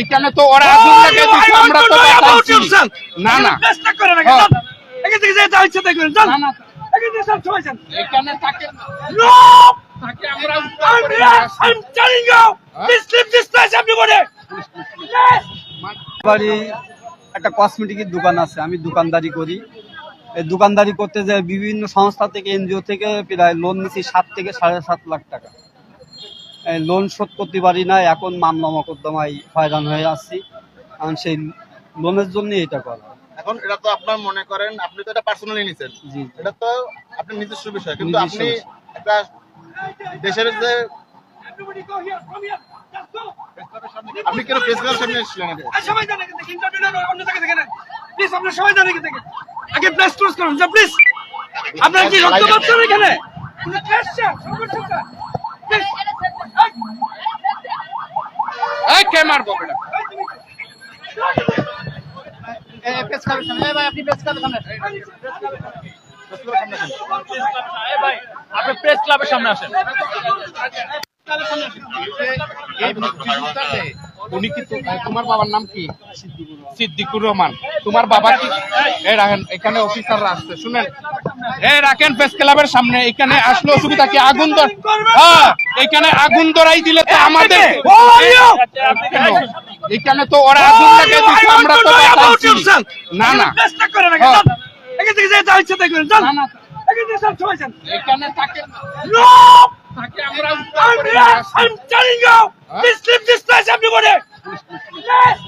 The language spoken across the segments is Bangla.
এখানে তো ওরা আগুন দিচ্ছে আমরা তো বাঁচাইছি না না। এখান থেকে তাই করেন। এখান থেকে সবাই যান। এখানে থাকে! থাকে আমরা বাড়ি একটা কসমেটিকের দোকান আছে আমি দোকানদারি করি। এই দোকানদারি করতে যে বিভিন্ন সংস্থা থেকে এনজিও থেকে প্রায় লোন নিছি সাত থেকে সাড়ে সাত লাখ টাকা। লোন শোধ করতে পারি না এখন মামলা মকদ্দমায় হয়রান হয়ে আসছি কারণ সেই লোনের জন্য এটা করা এখন এটা তো আপনার মনে করেন আপনি তো এটা পার্সোনালি নিছেন জি এটা তো আপনার নিজস্ব বিষয় কিন্তু আপনি একটা দেশের যে. আপনি কেন প্রেস ক্লাবের সামনে এসেছিলেন সবাই যান এখান থেকে। Interview না করে অন্য। Please, আপনারা সবাই থেকে। আগে প্লেস ক্লোজ করুন যা প্লিজ আপনারা কি রক্ত পাচ্ছেন এখানে সংগঠনটা। Please. এই কে মারবো বেটা? আপনি প্রেস ক্লাবের সামনে আসেন। উনি কি তোমার বাবার নাম কি? সিদ্দিকুর রহমান। তোমার বাবা কি এই রাখেন এখানে অফিসাররা আসছে। শুনেন রাখেন প্রেস ক্লাবের সামনে এখানে আসলে অসুবিধা কি আগুন হ্যাঁ এখানে আগুন ধরাই দিলে তো আমাদের are you? কেন? এখানে তো ওরা আগুন want আমরা তো. না না। এখান থেকে থেকে আমরা. Please leave this place, everybody. Yes.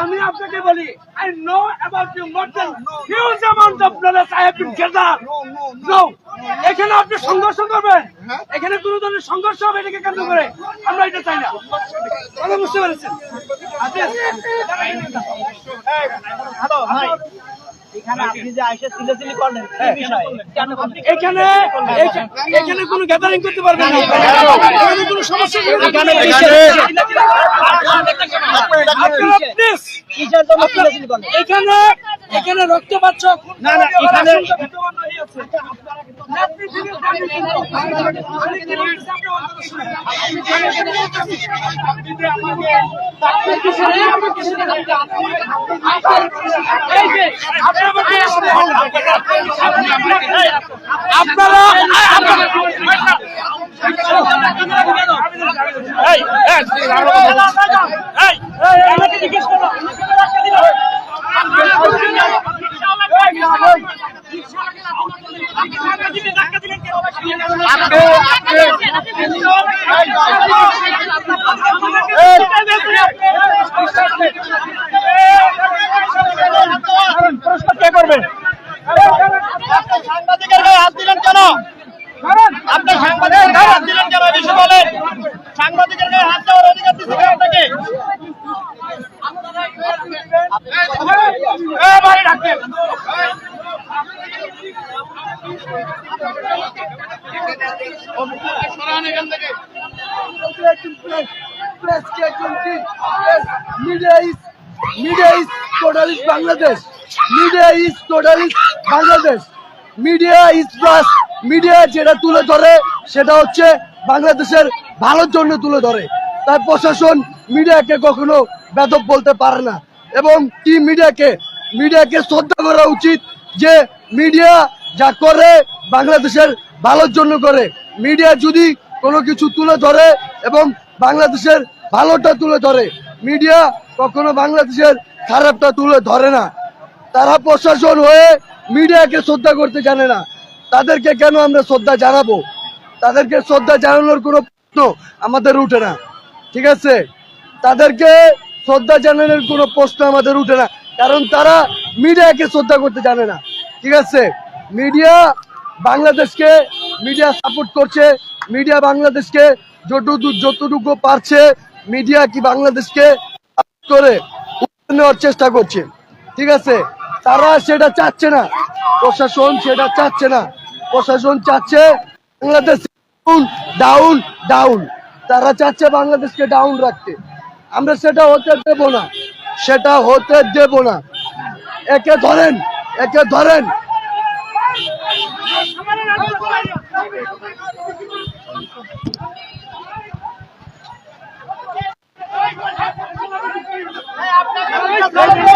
আমি আপনাকে বলি I know about you more than huge amount of knowledge I have been gathered. No এখানে আপনি সংঘর্ষ করবেন। এখানে কোন ধরনের সংঘর্ষ হবে এটাকে কেন্দ্র করে আমরা এটা চাই না। কথা বুঝতে পেরেছেন? আচ্ছা। এখানে এখানে এখা- এখানে কোনো গ্যাদারিং করতে পারবেন না। এখানে কোনো সমস্যা এখানে এখানে এখানে না, না, এখানে- আপনারা সাংবাদিকের is media is totalist Bangladesh. Media is media is plus media যেটা তুলে ধরে সেটা হচ্ছে বাংলাদেশের ভালোর জন্য তুলে ধরে। তাই প্রশাসন মিডিয়াকে কখনো বেদব বলতে পারে না। এবং কি মিডিয়াকে? মিডিয়াকে শ্রদ্ধা করা উচিত যে মিডিয়া যা করে বাংলাদেশের ভালোর জন্য করে। মিডিয়া যদি কোনো কিছু তুলে ধরে এবং বাংলাদেশের ভালোটা তুলে ধরে, মিডিয়া কখনো বাংলাদেশের খারাপটা তুলে ধরে না। তারা প্রশাসন হয়ে মিডিয়াকে শ্রদ্ধা করতে জানে না। তাদেরকে কেন আমরা শ্রদ্ধা জানাব? তাদেরকে শ্রদ্ধা জানানোর কোনো প্রশ্ন আমাদের উঠে না। ঠিক আছে? তাদেরকে শ্রদ্ধা জানানোর কোনো প্রশ্ন আমাদের উঠে না। কারণ তারা মিডিয়াকে শ্রদ্ধা করতে জানে না। ঠিক আছে? মিডিয়া বাংলাদেশকে মিডিয়া সাপোর্ট করছে। মিডিয়া বাংলাদেশকে যতটুকু যতটুকু পারছে মিডিয়া কি বাংলাদেশকে করে নেওয়ার চেষ্টা করছে। ঠিক আছে? তারা সেটা চাচ্ছে না। প্রশাসন সেটা চাচ্ছে না। প্রশাসন চাচ্ছে বাংলাদেশ ডাউন ডাউন তারা চাচ্ছে বাংলাদেশকে ডাউন রাখতে। আমরা সেটা হতে দেব না। সেটা হতে দেব না। একে ধরেন একে ধরেন। আপনারা